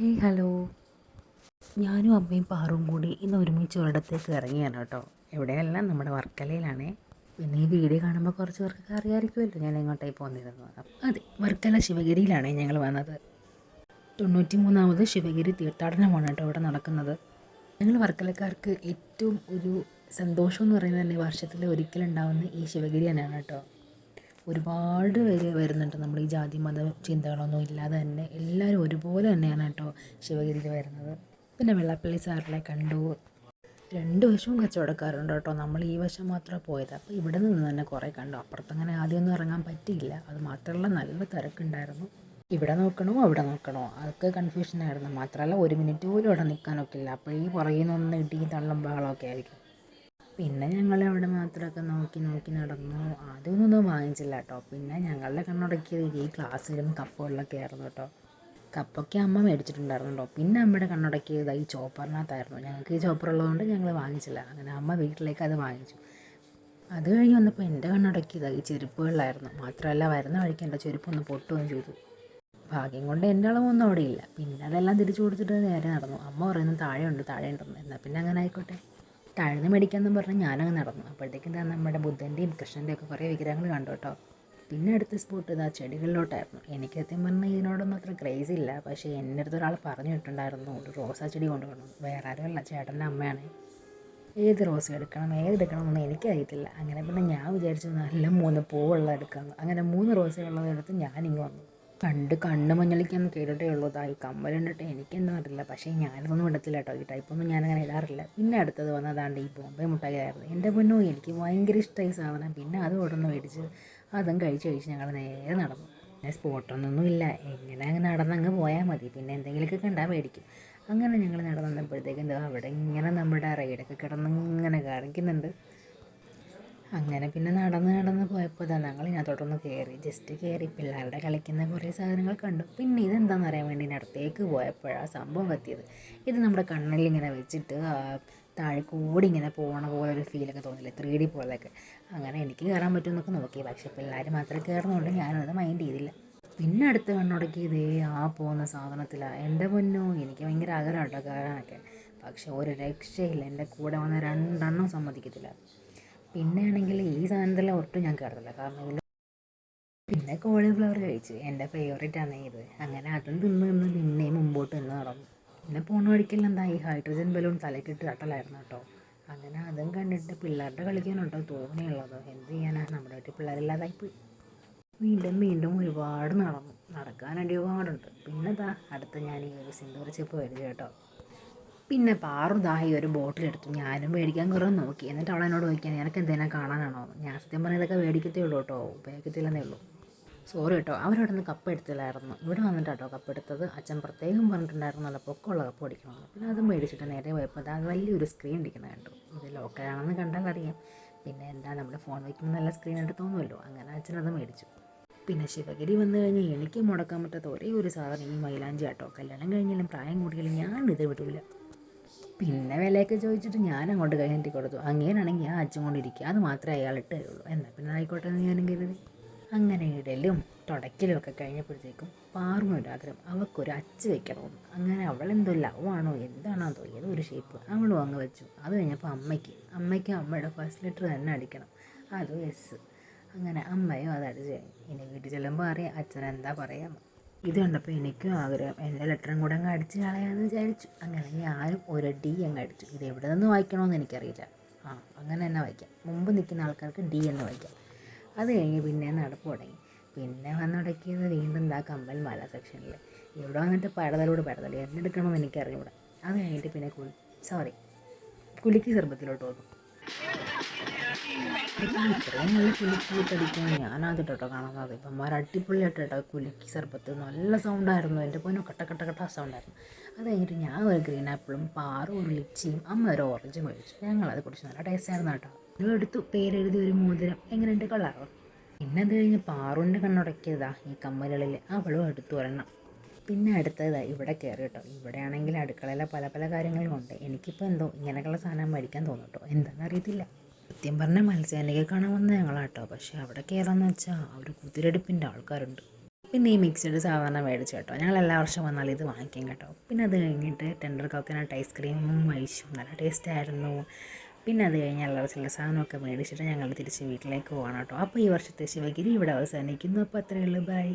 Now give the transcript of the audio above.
Hey hello. ഞാനും അമ്മയും പാറും കൂടി ഇന്ന് ഒരുമിച്ച് ഒരിടത്തേക്ക് ഇറങ്ങിയാണ് കേട്ടോ. എവിടെയല്ല നമ്മുടെ വർക്കലയിലാണേ. പിന്നെ ഈ വീഡിയോ കാണുമ്പോൾ കുറച്ച് പേർക്ക് അറിയാമായിരിക്കുമല്ലോ ഞാൻ എങ്ങോട്ടായി പോന്നിരുന്നു അതെ വർക്കല ശിവഗിരിയിലാണ് ഞങ്ങൾ വന്നത്. തൊണ്ണൂറ്റി മൂന്നാമത് ശിവഗിരി തീർത്ഥാടനമാണ് കേട്ടോ ഇവിടെ നടക്കുന്നത്. ഞങ്ങൾ വർക്കലക്കാർക്ക് ഏറ്റവും ഒരു സന്തോഷം എന്ന് പറയുന്നത് തന്നെ വർഷത്തിൽ ഒരിക്കലുണ്ടാവുന്ന ഈ ശിവഗിരി തന്നെയാണ് കേട്ടോ. ഒരുപാട് പേര് വരുന്നുണ്ട്. നമ്മൾ ഈ ജാതി മത ചിന്തകളൊന്നും ഇല്ലാതെ തന്നെ എല്ലാവരും ഒരുപോലെ തന്നെയാണ് കേട്ടോ ശിവഗിരിയിൽ വരുന്നത്. പിന്നെ വെള്ളാപ്പള്ളി സാറിനെ കണ്ടു. രണ്ട് വശവും കച്ചവടക്കാരുണ്ട് കേട്ടോ. നമ്മൾ ഈ വശം മാത്രമേ പോയത്. അപ്പോൾ ഇവിടെ നിന്ന് തന്നെ കുറേ കണ്ടു. അപ്പുറത്തങ്ങനെ ആദ്യമൊന്നും ഇറങ്ങാൻ പറ്റിയില്ല. അത് മാത്രമല്ല നല്ല തിരക്കുണ്ടായിരുന്നു. ഇവിടെ നോക്കണോ? അവിടെ നോക്കണോ? അതൊക്കെ കൺഫ്യൂഷനായിരുന്നു മാത്രമല്ല ഒരു മിനിറ്റ് പോലും ഇവിടെ നിൽക്കാനൊക്കില്ല അപ്പോൾ ഈ പുറകിൽ നിന്ന് ഇടിയും തള്ളും ആയിരിക്കും. പിന്നെ ഞങ്ങൾ അവിടെ മാത്രമൊക്കെ നോക്കി നോക്കി നടന്നു. ആദ്യമൊന്നും വാങ്ങിച്ചില്ല കേട്ടോ. പിന്നെ ഞങ്ങളുടെ കണ്ണുടക്കിയത് ഈ ഗ്ലാസ്സിലും കപ്പുകളിലൊക്കെ ആയിരുന്നു കേട്ടോ. കപ്പൊക്കെ അമ്മ മേടിച്ചിട്ടുണ്ടായിരുന്നു കേട്ടോ പിന്നെ അമ്മയുടെ കണ്ണുടക്കിയത് ഈ ചോപ്പറിനകത്തായിരുന്നു. ഞങ്ങൾക്ക് ഈ ചോപ്പർ ഉള്ളതുകൊണ്ട് ഞങ്ങൾ വാങ്ങിച്ചില്ല. അങ്ങനെ അമ്മ വീട്ടിലേക്ക് അത് വാങ്ങിച്ചു. അത് കഴിഞ്ഞ് വന്നപ്പോൾ എന്റെ കണ്ണുടക്കിയത് ഈ ചെരുപ്പുകളിലായിരുന്നു. മാത്രമല്ല വരുന്ന വഴിക്ക് എന്റെ ചെരുപ്പൊന്ന് പൊട്ടുകയും ചെയ്തു. ഭാഗ്യം കൊണ്ട് എന്റെ അളവൊന്നും അവിടെ ഇല്ല പിന്നെ അതെല്ലാം തിരിച്ചു കൊടുത്തിട്ട് നേരെ നടന്നു. അമ്മ പറയുന്നത് താഴെ ഉണ്ടെന്ന് എന്നാൽ പിന്നെ അങ്ങനെ ആയിക്കോട്ടെ. താഴ്ന്ന് മേടിക്കാമെന്നും പറഞ്ഞ് ഞാനങ്ങ് നടന്നു. അപ്പോഴത്തേക്കും എന്താ നമ്മുടെ ബുദ്ധന്റെയും കൃഷ്ണന്റെയും ഒക്കെ കുറേ വിഗ്രഹങ്ങൾ കണ്ടു കേട്ടോ. പിന്നെ അടുത്ത സ്പോട്ട് ഇതാ ചെടികളിലോട്ടായിരുന്നു. എനിക്ക് സത്യം പറഞ്ഞാൽ ഇതിനോടൊന്നും അത്ര ക്രേസ് ഇല്ല. പക്ഷേ എന്റെ അടുത്ത് ഒരാൾ പറഞ്ഞു കിട്ടുണ്ടായിരുന്നു ഒരു റോസാ ചെടി കൊണ്ടുവരണം. വേറെ ആരുമല്ല ചേട്ടന്റെ അമ്മയാണ്. ഏത് റോസ് എടുക്കണം ഏത് എടുക്കണമെന്നൊന്നും എനിക്കറിയത്തില്ല. അങ്ങനെ പിന്നെ ഞാൻ വിചാരിച്ചു നല്ല മൂന്ന് പൂവുള്ള എടുക്കാമെന്ന് അങ്ങനെ മൂന്ന് റോസ് ഉള്ളത് എടുത്ത് ഞാനിങ്ങ് വന്നു. കണ്ട് കണ്ണ് മഞ്ഞളിക്കാന്ന് കേട്ടിട്ടേ ഉള്ളൂ. ഈ കമ്മൽ കണ്ടിട്ട് അറിയില്ല. പക്ഷേ ഞാനിതൊന്നും ഇടത്തില്ല കേട്ടോ. ഈ ടൈപ്പൊന്നും ഞാനങ്ങനെ ഇടാറില്ല. പിന്നെ അടുത്തത് വന്നതാണ്ട് ഈ ബോംബെ മുട്ടായി ആയിരുന്നു എന്റെ പൊന്നോ എനിക്ക് ഭയങ്കര ഇഷ്ടമായി സാധനം. പിന്നെ അത് ഉടനെ മേടിച്ച് അതും കഴിച്ച് കഴിച്ച് ഞങ്ങൾ നേരെ നടന്നു. പിന്നെ സ്പോട്ടൊന്നും ഇല്ല. എങ്ങനെ അങ്ങ് നടന്നങ്ങ് പോയാൽ മതി. പിന്നെ എന്തെങ്കിലുമൊക്കെ കണ്ടാൽ മേടിക്കും. അങ്ങനെ ഞങ്ങൾ നടന്നപ്പോഴത്തേക്കും അവിടെ ഇങ്ങനെ നമ്മുടെ റൈഡൊക്കെ കിടന്ന് ഇങ്ങനെ കാണിക്കുന്നുണ്ട്. അങ്ങനെ പിന്നെ നടന്ന് നടന്ന് പോയപ്പോൾ ഇതാ ഞങ്ങൾ ഇതിനകത്തോട്ടൊന്ന് കയറി ജസ്റ്റ് കയറി പിള്ളേരുടെ കളിക്കുന്ന കുറേ സാധനങ്ങൾ കണ്ടു. പിന്നെ ഇതെന്താണെന്ന് അറിയാൻ വേണ്ടി ഇതിനടുത്തേക്ക് പോയപ്പോഴാണ് സംഭവം കത്തിയത് ഇത് നമ്മുടെ കണ്ണിൽ ഇങ്ങനെ വെച്ചിട്ട് താഴെ കൂടി ഇങ്ങനെ പോകണ പോലെ ഒരു ഫീലൊക്കെ തോന്നില്ലേ? ത്രീ ഡി പോലെയൊക്കെ. അങ്ങനെ എനിക്ക് കയറാൻ പറ്റുമെന്നൊക്കെ നോക്കി. പക്ഷേ പിള്ളേർ മാത്രമേ കയറുന്നുണ്ട് ഞാനത് മൈൻഡ് ചെയ്തില്ല. പിന്നെ അടുത്ത കണ്ണുടക്കി ഇതേ ആ പോകുന്ന സാധനത്തിലാണ് എന്റെ മുന്നോ എനിക്ക് ഭയങ്കര ആഗ്രഹം കേട്ടോ കയറാനൊക്കെ പക്ഷെ ഒരു രക്ഷയില്ല. എന്റെ കൂടെ വന്ന രണ്ടെണ്ണം സമ്മതിക്കത്തില്ല. പിന്നെ ആണെങ്കിൽ ഈ സാധനത്തിലെ ഒട്ടും ഞാൻ കയറത്തില്ല കാരണം ഇതിൽ പിന്നെ കോളിഫ്ലവർ കഴിച്ചു. എന്റെ ഫേവറേറ്റ് ആണ് ഇത്. അങ്ങനെ അതും തിന്ന് നിന്ന് പിന്നെയും മുമ്പോട്ട് നിന്ന് നടന്നു. പിന്നെ പോണ വഴിക്കെല്ലാം എന്താ ഈ ഹൈഡ്രജൻ ബലൂൺ തലക്കിട്ട് തട്ടലായിരുന്നു കേട്ടോ. അങ്ങനെ അതും കണ്ടിട്ട് പിള്ളേരുടെ കളിക്കാനുണ്ടോ തോന്നിയുള്ളത്. എന്ത് ചെയ്യാനാ? നമ്മുടെ വീട്ടിൽ പിള്ളേരില്ലാതായിപ്പോയി വീണ്ടും വീണ്ടും ഒരുപാട് നടന്നു. നടക്കാൻ ഒരുപാടുണ്ട്. പിന്നെ അടുത്ത് ഞാൻ ഈ ഒരു സിന്ദൂർ ചെപ്പ് മേടിച്ചു കേട്ടോ. പിന്നെ പാറു ദാഹി ഒരു ബോട്ടിലെടുത്തു ഞാനും മേടിക്കാൻ കുറേ നോക്കി. എന്നിട്ട് അവൾ എന്നോട് ചോദിക്കാൻ നിനക്ക് എന്തെങ്കിലും കാണാനാണോ? ഞാൻ സത്യം പറഞ്ഞാൽ ഇതൊക്കെ മേടിക്കത്തേ ഉള്ളൂ കേട്ടോ. ഉപയോഗിക്കത്തില്ലെന്നേ ഉള്ളൂ. സോറി കേട്ടോ. അവരവിടെ നിന്ന് കപ്പ് എടുത്തില്ലായിരുന്നു. ഇവിടെ വന്നിട്ട് കേട്ടോ കപ്പ് എടുത്തത്. അച്ഛൻ പ്രത്യേകം പറഞ്ഞിട്ടുണ്ടായിരുന്നു നല്ല പൊക്കമുള്ള കപ്പ് അടിക്കണമെന്ന് പിന്നെ അത് മേടിച്ചിട്ട് നേരെ പോയപ്പോൾ അത് വലിയൊരു സ്ക്രീൻ ഇരിക്കുന്നത് കണ്ടു. ഇത് ലോക്കലാണെന്ന് കണ്ടാൽ അറിയാം. പിന്നെ എന്താ നമ്മുടെ ഫോൺ വയ്ക്കുമ്പോൾ നല്ല സ്ക്രീൻ ആയിട്ട് തോന്നുമല്ലോ. അങ്ങനെ അച്ഛനത് മേടിച്ചു. പിന്നെ ശിവഗിരി വന്നു കഴിഞ്ഞാൽ എനിക്ക് മുടക്കാൻ പറ്റാത്ത ഒരേ ഒരു സാധനം ഈ മൈലാഞ്ചി ആട്ടോ കല്യാണം കഴിഞ്ഞാലും പ്രായം കൂടിയാലും ഞാൻ ഇത് വിടില്ല പിന്നെ വിലയൊക്കെ ചോദിച്ചിട്ട് ഞാൻ അങ്ങോട്ട് കയറ്റി കൊടുത്തു. അങ്ങനെയാണെങ്കിൽ ഞാൻ അച്ഛൻ കൊണ്ടിരിക്കുക അത് മാത്രമേ അയാൾ ഇട്ട് തരുള്ളൂ എന്നാൽ പിന്നെ ആയിക്കോട്ടെ എന്ന് ഞാനും കരുതി. അങ്ങനെ ഇടലും തുടയ്ക്കലും ഒക്കെ കഴിഞ്ഞപ്പോഴത്തേക്കും പാറുമൊരാഗ്രഹം അവൾക്കൊരു അച്ച് വെക്കണമെന്ന്. അങ്ങനെ അവളെന്തോ ലവാണോ എന്താണോ തോന്നിയത് ഒരു ഷേപ്പ് അവളും അങ്ങ് വെച്ചു. അത് കഴിഞ്ഞപ്പോൾ അമ്മയ്ക്ക് അമ്മയ്ക്ക് അമ്മയുടെ ഫസ്റ്റ് ലെറ്റർ തന്നെ അടിക്കണം. അതും എസ് അങ്ങനെ അമ്മയും അത് അടിച്ച് ഇനി വീട്ടിൽ ചെല്ലുമ്പോൾ അറിയാം അച്ഛൻ എന്താ ഇത് കണ്ടപ്പോൾ എനിക്കും ആഗ്രഹം എന്റെ ലെറ്ററും കൂടെ അങ്ങ് അടിച്ച് കളയാമെന്ന് വിചാരിച്ചു. അങ്ങനെ ഞാനും ഒരടി അങ്ങ് അടിച്ചു. ഇത് എവിടെ നിന്ന് വായിക്കണമെന്ന് എനിക്കറിയില്ല. ആ അങ്ങനെ തന്നെ വായിക്കാം. മുമ്പ് നിൽക്കുന്ന ആൾക്കാർക്ക് ഡി എന്ന് വായിക്കാം. അത് കഴിഞ്ഞ് പിന്നെ നടപ്പ് തുടങ്ങി. പിന്നെ വന്നുടക്കിയത് വീണ്ടും എന്താ കമ്പൽ മല സെക്ഷനിൽ ഇവിടെ വന്നിട്ട് പടതലോട് പടതൽ എന്തെടുക്കണമെന്ന് എനിക്കറിഞ്ഞൂടാ. അത് കഴിഞ്ഞിട്ട് പിന്നെ കുളി സോറി കുലുക്കി സർബത്തിലോട്ട് വന്നു. ഇത്രയും നല്ല കുലുക്കി തടിക്കാൻ ഞാനാദ്യം കേട്ടോ കാണുന്നത് ഇപ്പന്മാർ അടിപൊളിയായിട്ട് കേട്ടോ കുലുക്കി സർബത്ത് നല്ല സൗണ്ടായിരുന്നു എന്റെ പൊന്നു കട്ട കട്ട കട്ട സൗണ്ടായിരുന്നു അത് കഴിഞ്ഞിട്ട് ഞാൻ ഒരു ഗ്രീൻ ആപ്പിളും പാറും ഒരു ലിച്ചിയും അമ്മ ഒരു ഓറഞ്ചും മേടിച്ചു. ഞങ്ങളത് കുടിച്ചു നല്ല ടേസ്റ്റ് ആയിരുന്നു കേട്ടോ. ഇത് എടുത്തു പേരെഴുതി ഒരു മോതിരം. എങ്ങനെയുണ്ട് കളറോ പിന്നെ അത് കഴിഞ്ഞ് പാറുവിന്റെ കണ്ണുടക്കിയതാ ഈ കമ്മലുകളിൽ അവളും എടുത്തു വരണം പിന്നെ അടുത്തത് ഇവിടെ കയറി കേട്ടോ. ഇവിടെയാണെങ്കിൽ അടുക്കളയിലെ പല പല കാര്യങ്ങളും ഉണ്ട്. എനിക്കിപ്പോൾ എന്തോ ഇങ്ങനെയുള്ള സാധനം മേടിക്കാൻ തോന്നും കേട്ടോ. എന്താണെന്ന് അറിയത്തില്ല. സത്യം പറഞ്ഞാൽ മത്സ്യാനിക കാണാൻ വന്ന ഞങ്ങളാട്ടോ. പക്ഷേ അവിടെ കയറാന്ന് വെച്ചാൽ ഒരു കുതിരടുപ്പിന്റെ ആൾക്കാരുണ്ട്. പിന്നെ ഈ മിക്സഡ് സാധാരണ മേടിച്ചു കേട്ടോ. ഞങ്ങൾ എല്ലാ വർഷവും വന്നാൽ ഇത് വാങ്ങിക്കും കേട്ടോ. പിന്നെ അത് കഴിഞ്ഞിട്ട് ടെൻഡർ കോക്കനട്ട് ഐസ്ക്രീമും കഴിച്ചു നല്ല ടേസ്റ്റ് ആയിരുന്നു. പിന്നെ അത് കഴിഞ്ഞ് വർഷം ചില്ലറ സാധനമൊക്കെ മേടിച്ചിട്ട് ഞങ്ങൾ തിരിച്ച് വീട്ടിലേക്ക് പോകണം കേട്ടോ. അപ്പോൾ ഈ വർഷത്തെ ശിവഗിരി ഇവിടെ അവസാനിക്കുന്നു. അപ്പോൾ അത്രയേ ഉള്ളൂ. ബൈ